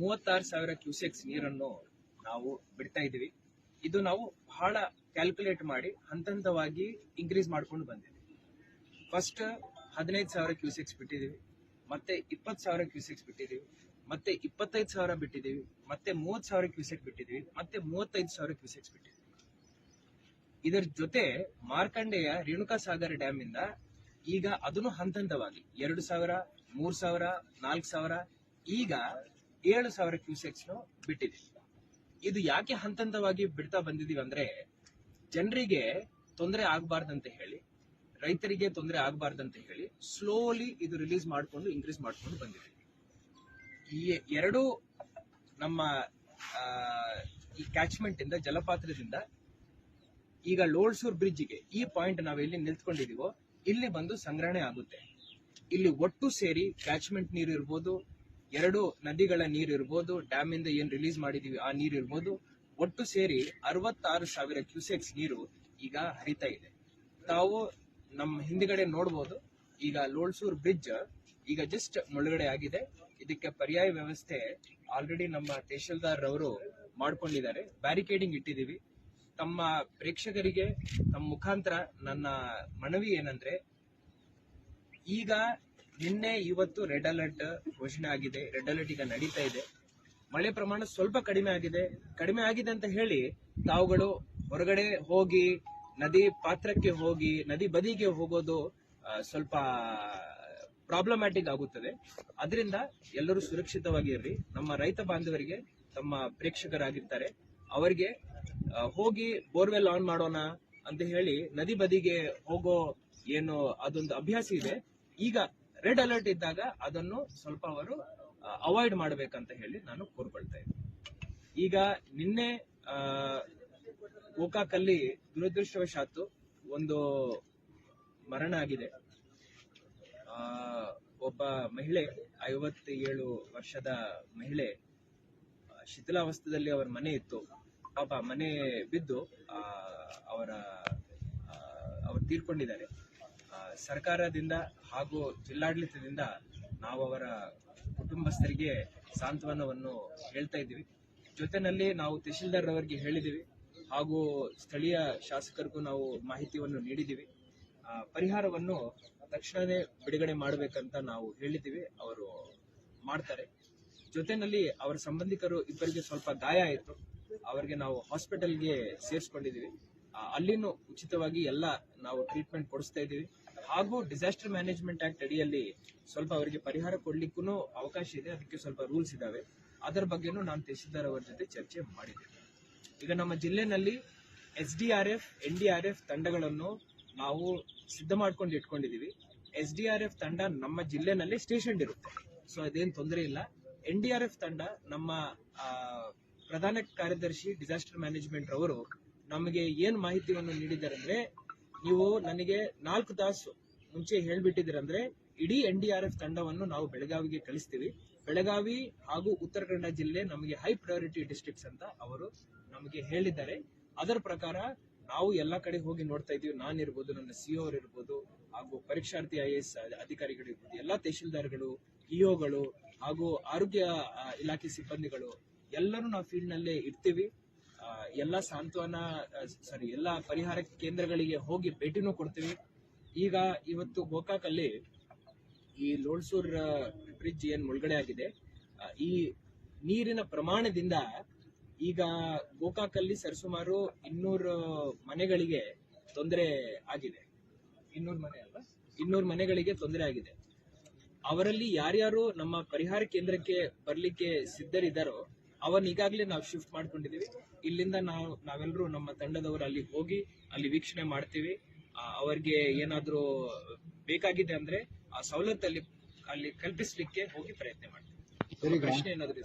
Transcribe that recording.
ಮೂವತ್ತಾರು ಸಾವಿರ ಕ್ಯೂಸೆಕ್ಸ್ ನೀರನ್ನು ನಾವು ಬಿಡ್ತಾ ಇದ್ದೀವಿ. ಇದು ನಾವು ಬಹಳ ಕ್ಯಾಲ್ಕುಲೇಟ್ ಮಾಡಿ ಹಂತ ಹಂತವಾಗಿ ಇನ್ಕ್ರೀಸ್ ಮಾಡ್ಕೊಂಡು ಬಂದಿದ್ದೀವಿ. ಫಸ್ಟ್ ಹದಿನೈದು ಸಾವಿರ ಕ್ಯೂಸೆಕ್ಸ್ ಬಿಟ್ಟಿದ್ದೀವಿ, ಮತ್ತೆ ಇಪ್ಪತ್ತು ಸಾವಿರ ಕ್ಯೂಸೆಕ್ಸ್ ಬಿಟ್ಟಿದ್ದೀವಿ, ಮತ್ತೆ ಇಪ್ಪತ್ತೈದು ಸಾವಿರ ಬಿಟ್ಟಿದ್ದೀವಿ, ಮತ್ತೆ ಮೂವತ್ತು ಸಾವಿರ ಕ್ಯೂಸೆಕ್ ಬಿಟ್ಟಿದ್ದೀವಿ, ಮತ್ತೆ ಮೂವತ್ತೈದು ಸಾವಿರ ಕ್ಯೂಸೆಕ್ಸ್ ಬಿಟ್ಟಿದ್ದೀವಿ. ಇದರ ಜೊತೆ ಮಾರ್ಕಂಡೇಯ ರೇಣುಕಾ ಸಾಗರ್ ಡ್ಯಾಮ್ ಇಂದ ಈಗ ಅದನ್ನು ಹಂತ ಹಂತವಾಗಿ ಎರಡು ಸಾವಿರ, ಮೂರು ಸಾವಿರ, ನಾಲ್ಕು ಸಾವಿರ, ಈಗ ಏಳು ಸಾವಿರ ಕ್ಯೂಸೆಕ್ಸ್ ಬಿಟ್ಟಿದೆ ಇದು ಯಾಕೆ ಹಂತ ಹಂತವಾಗಿ ಬಿಡ್ತಾ ಬಂದಿದೀವಿ ಅಂದ್ರೆ, ಜನರಿಗೆ ತೊಂದರೆ ಆಗಬಾರ್ದಂತ ಹೇಳಿ, ರೈತರಿಗೆ ತೊಂದರೆ ಆಗಬಾರ್ದಂತ ಹೇಳಿ ಸ್ಲೋಲಿ ಇದು ರಿಲೀಸ್ ಮಾಡ್ಕೊಂಡು ಇನ್ಕ್ರೀಸ್ ಮಾಡ್ಕೊಂಡು ಬಂದಿದೆ ಈ ಎರಡು ನಮ್ಮ ಈ ಕ್ಯಾಚ್ಮೆಂಟ್ ಇಂದ ಜಲಪಾತ್ರದಿಂದ ಈಗ ಲೋಳ್ಸೂರ್ ಬ್ರಿಡ್ಜ್ಗೆ ಈ ಪಾಯಿಂಟ್ ನಾವು ಎಲ್ಲಿ ನಿಲ್ತ್ಕೊಂಡಿದೀವೋ, ಇಲ್ಲಿ ಬಂದು ಸಂಗ್ರಹಣೆ ಆಗುತ್ತೆ. ಇಲ್ಲಿ ಒಟ್ಟು ಸೇರಿ ಕ್ಯಾಚ್ಮೆಂಟ್ ನೀರು ಇರ್ಬೋದು ಎರಡು ನದಿಗಳ ನೀರು ಇರ್ಬೋದು ಡ್ಯಾಮ್ ಇಂದ ಏನ್ ರಿಲೀಸ್ ಮಾಡಿದೀವಿ ಆ ನೀರು ಇರ್ಬೋದು, ಒಟ್ಟು ಸೇರಿ ಅರವತ್ತಾರು ಸಾವಿರ ಕ್ಯೂಸೆಕ್ಸ್ ನೀರು ಈಗ ಹರಿತಾ ಇದೆ. ತಾವು ನಮ್ಮ ಹಿಂದ್ಗಡೆ ನೋಡ್ಬೋದು, ಈಗ ಲೋಳ್ಸೂರ್ ಬ್ರಿಡ್ಜ್ ಈಗ ಜಸ್ಟ್ ಮುಳುಗಡೆ ಆಗಿದೆ. ಇದಕ್ಕೆ ಪರ್ಯಾಯ ವ್ಯವಸ್ಥೆ ಆಲ್ರೆಡಿ ನಮ್ಮ ತಹಶೀಲ್ದಾರ್ ಅವರು ಮಾಡ್ಕೊಂಡಿದ್ದಾರೆ. ಬ್ಯಾರಿಕೇಡಿಂಗ್ ಇಟ್ಟಿದೀವಿ ತಮ್ಮ ಪ್ರೇಕ್ಷಕರಿಗೆ ತಮ್ಮ ಮುಖಾಂತರ ನನ್ನ ಮನವಿ ಏನಂದ್ರೆ, ಈಗ ನಿನ್ನೆ ಇವತ್ತು ರೆಡ್ ಅಲರ್ಟ್ ಘೋಷಣೆ ಆಗಿದೆ. ರೆಡ್ ಅಲರ್ಟ್ ಈಗ ನಡೀತಾ ಇದೆ. ಮಳೆ ಪ್ರಮಾಣ ಸ್ವಲ್ಪ ಕಡಿಮೆ ಆಗಿದೆ. ಕಡಿಮೆ ಆಗಿದೆ ಅಂತ ಹೇಳಿ ತಾವುಗಳು ಹೊರಗಡೆ ಹೋಗಿ, ನದಿ ಪಾತ್ರಕ್ಕೆ ಹೋಗಿ, ನದಿ ಬದಿಗೆ ಹೋಗೋದು ಸ್ವಲ್ಪ ಪ್ರಾಬ್ಲಮ್ಯಾಟಿಕ್ ಆಗುತ್ತದೆ. ಅದರಿಂದ ಎಲ್ಲರೂ ಸುರಕ್ಷಿತವಾಗಿ ಇರ್ರಿ ನಮ್ಮ ರೈತ ಬಾಂಧವರಿಗೆ ತಮ್ಮ ಪ್ರೇಕ್ಷಕರಾಗಿರ್ತಾರೆ. ಅವರಿಗೆ ಹೋಗಿ ಬೋರ್ವೆಲ್ ಆನ್ ಮಾಡೋಣ ಅಂತ ಹೇಳಿ ನದಿ ಬದಿಗೆ ಹೋಗೋ ಏನು ಅದೊಂದು ಅಭ್ಯಾಸ ಇದೆ. ಈಗ ರೆಡ್ ಅಲರ್ಟ್ ಇದ್ದಾಗ ಅದನ್ನು ಸ್ವಲ್ಪ ಅವರು ಅವಾಯ್ಡ್ ಮಾಡಬೇಕಂತ ಹೇಳಿ ನಾನು ಕೋರ್ಕೊಳ್ತಾ ಇದ್ದೀನಿ ಈಗ ನಿನ್ನೆ ಓಕಾಕಲ್ಲಿ ಗೋಕಾಕಲ್ಲಿ ದುರದೃಷ್ಟವಶಾತ್ತು ಒಂದು ಮರಣ ಆಗಿದೆ. ಒಬ್ಬ ಮಹಿಳೆ, ಐವತ್ತೇಳು ವರ್ಷದ ಮಹಿಳೆ ಶಿಥಿಲಾವಸ್ಥೆಯಲ್ಲಿ ಅವರ ಮನೆ ಇತ್ತು. ಪಾಪ ಮನೆ ಬಿದ್ದು ಅವರ ಅವ್ರು ತೀರ್ಕೊಂಡಿದ್ದಾರೆ. ಸರ್ಕಾರದಿಂದ ಹಾಗೂ ಜಿಲ್ಲಾಡಳಿತದಿಂದ ನಾವು ಅವರ ಕುಟುಂಬಸ್ಥರಿಗೆ ಸಾಂತ್ವನವನ್ನು ಹೇಳ್ತಾ ಇದ್ದೀವಿ. ಜೊತೆನಲ್ಲಿ ನಾವು ತಹಶೀಲ್ದಾರ್ ಅವರಿಗೆ ಹೇಳಿದ್ದೀವಿ ಹಾಗೂ ಸ್ಥಳೀಯ ಶಾಸಕರಿಗೂ ನಾವು ಮಾಹಿತಿಯನ್ನು ನೀಡಿದ್ದೀವಿ. ಪರಿಹಾರವನ್ನು ತಕ್ಷಣವೇ ಬಿಡುಗಡೆ ಮಾಡಬೇಕಂತ ನಾವು ಹೇಳಿದ್ದೀವಿ, ಅವರು ಮಾಡ್ತಾರೆ. ಜೊತೆನಲ್ಲಿ ಅವರ ಸಂಬಂಧಿಕರು ಇಬ್ಬರಿಗೆ ಸ್ವಲ್ಪ ಗಾಯ ಆಯಿತು, ಅವರಿಗೆ ನಾವು ಹಾಸ್ಪಿಟಲ್ಗೆ ಸೇರಿಸ್ಕೊಂಡಿದ್ದೀವಿ. ಅಲ್ಲಿನೂ ಉಚಿತವಾಗಿ ಎಲ್ಲ ನಾವು ಟ್ರೀಟ್ಮೆಂಟ್ ಕೊಡಿಸ್ತಾ ಇದ್ದೀವಿ. ಹಾಗೂ ಡಿಸಾಸ್ಟರ್ ಮ್ಯಾನೇಜ್ಮೆಂಟ್ ಆಕ್ಟ್ ಅಡಿಯಲ್ಲಿ ಸ್ವಲ್ಪ ಅವರಿಗೆ ಪರಿಹಾರ ಕೊಡ್ಲಿಕ್ಕೂ ಅವಕಾಶ ಇದೆ. ಅದಕ್ಕೆ ಸ್ವಲ್ಪ ರೂಲ್ಸ್ ಇದಾವೆ. ಅದರ ಬಗ್ಗೆನೂ ನಾನು ತಹಶೀಲ್ದಾರ್ ಅವರ ಜೊತೆ ಚರ್ಚೆ ಮಾಡಿದ್ದೇನೆ ಈಗ ನಮ್ಮ ಜಿಲ್ಲೆನಲ್ಲಿ S D R F N D R F ತಂಡಗಳನ್ನು ನಾವು ಸಿದ್ಧ ಮಾಡ್ಕೊಂಡು ಇಟ್ಕೊಂಡಿದೀವಿ ಎಸ್ ಡಿ ಆರ್ ಎಫ್ ತಂಡ ನಮ್ಮ ಜಿಲ್ಲೆನಲ್ಲಿ ಸ್ಟೇಷನ್ ಇರುತ್ತೆ. ಸೊ ಅದೇನು ತೊಂದರೆ ಇಲ್ಲ. ಎನ್ ಡಿ ಆರ್ ಎಫ್ ತಂಡ ನಮ್ಮ ಪ್ರಧಾನ ಕಾರ್ಯದರ್ಶಿ ಡಿಸಾಸ್ಟರ್ ಮ್ಯಾನೇಜ್ಮೆಂಟ್ ಅವರು ನಮಗೆ ಏನು ಮಾಹಿತಿಯನ್ನು ನೀಡಿದ್ದಾರೆ ಅಂದ್ರೆ ನೀವು ನನಗೆ ನಾಲ್ಕು ತಾಸು ಮುಂಚೆ ಹೇಳ್ಬಿಟ್ಟಿದ್ದೀರಂದ್ರೆ ಇಡೀ ಎನ್ ಡಿ ಆರ್ ಎಫ್ ತಂಡವನ್ನು ನಾವು ಬೆಳಗಾವಿಗೆ ಕಳಿಸ್ತೀವಿ. ಬೆಳಗಾವಿ ಹಾಗೂ ಉತ್ತರ ಕನ್ನಡ ಜಿಲ್ಲೆ ನಮಗೆ ಹೈ ಪ್ರಯಾರಿಟಿ ಡಿಸ್ಟ್ರಿಕ್ಟ್ಸ್ ಅಂತ ಅವರು ನಮಗೆ ಹೇಳಿದ್ದಾರೆ. ಅದರ ಪ್ರಕಾರ ನಾವು ಎಲ್ಲ ಕಡೆ ಹೋಗಿ ನೋಡ್ತಾ ಇದೀವಿ ನಾನು ಇರ್ಬೋದು ನನ್ನ ಸಿ ಅವ್ರು ಇರ್ಬೋದು, ಹಾಗೂ ಪರೀಕ್ಷಾರ್ಥಿ ಐ ಎಸ್ ಅಧಿಕಾರಿಗಳು ಇರ್ಬೋದು, ಎಲ್ಲಾ ತಹಶೀಲ್ದಾರ್ಗಳು ಇಒಗಳು ಹಾಗೂ ಆರೋಗ್ಯ ಇಲಾಖೆ ಸಿಬ್ಬಂದಿಗಳು ಎಲ್ಲರೂ ನಾವು ಫೀಲ್ಡ್ ನಲ್ಲೇ ಇರ್ತೀವಿ. ಎಲ್ಲಾ ಸಾಂತ್ವನ ಸಾರಿ ಎಲ್ಲ ಪರಿಹಾರ ಕೇಂದ್ರಗಳಿಗೆ ಹೋಗಿ ಭೇಟಿನೂ ಕೊಡ್ತೀವಿ. ಈಗ ಇವತ್ತು ಗೋಕಾಕಲ್ಲಿ ಈ ಲೋಳ್ಸೂರ್ ಬ್ರಿಡ್ಜ್ ಏನ್ ಮುಳುಗಡೆ ಆಗಿದೆ ಈ ನೀರಿನ ಪ್ರಮಾಣದಿಂದ ಈಗ ಗೋಕಾಕಲ್ಲಿ ಸರಿಸುಮಾರು ಇನ್ನೂರು ಮನೆಗಳಿಗೆ ತೊಂದರೆ ಆಗಿದೆ. ಇನ್ನೂರು ಮನೆ ಅಲ್ವಾ? ಇನ್ನೂರು ಮನೆಗಳಿಗೆ ತೊಂದರೆ ಆಗಿದೆ. ಅವರಲ್ಲಿ ಯಾರ್ಯಾರು ನಮ್ಮ ಪರಿಹಾರ ಕೇಂದ್ರಕ್ಕೆ ಬರಲಿಕ್ಕೆ ಸಿದ್ಧರಿದ್ದಾರೋ ಅವನ್ನ ಈಗಾಗಲೇ ನಾವು ಶಿಫ್ಟ್ ಮಾಡ್ಕೊಂಡಿದೀವಿ. ಇಲ್ಲಿಂದ ನಾವು ನಾವೆಲ್ಲರೂ ನಮ್ಮ ತಂಡದವರು ಅಲ್ಲಿ ಹೋಗಿ ಅಲ್ಲಿ ವೀಕ್ಷಣೆ ಮಾಡ್ತೀವಿ. ಅವರಿಗೆ ಅವ್ರಿಗೆ ಏನಾದ್ರೂ ಬೇಕಾಗಿದೆ ಅಂದ್ರೆ ಆ ಸವಲತ್ತಲ್ಲಿ ಅಲ್ಲಿ ಕಲ್ಪಿಸಲಿಕ್ಕೆ ಹೋಗಿ ಪ್ರಯತ್ನ ಮಾಡ್ತೀವಿ. ಪ್ರಶ್ನೆ ಏನಾದ್ರು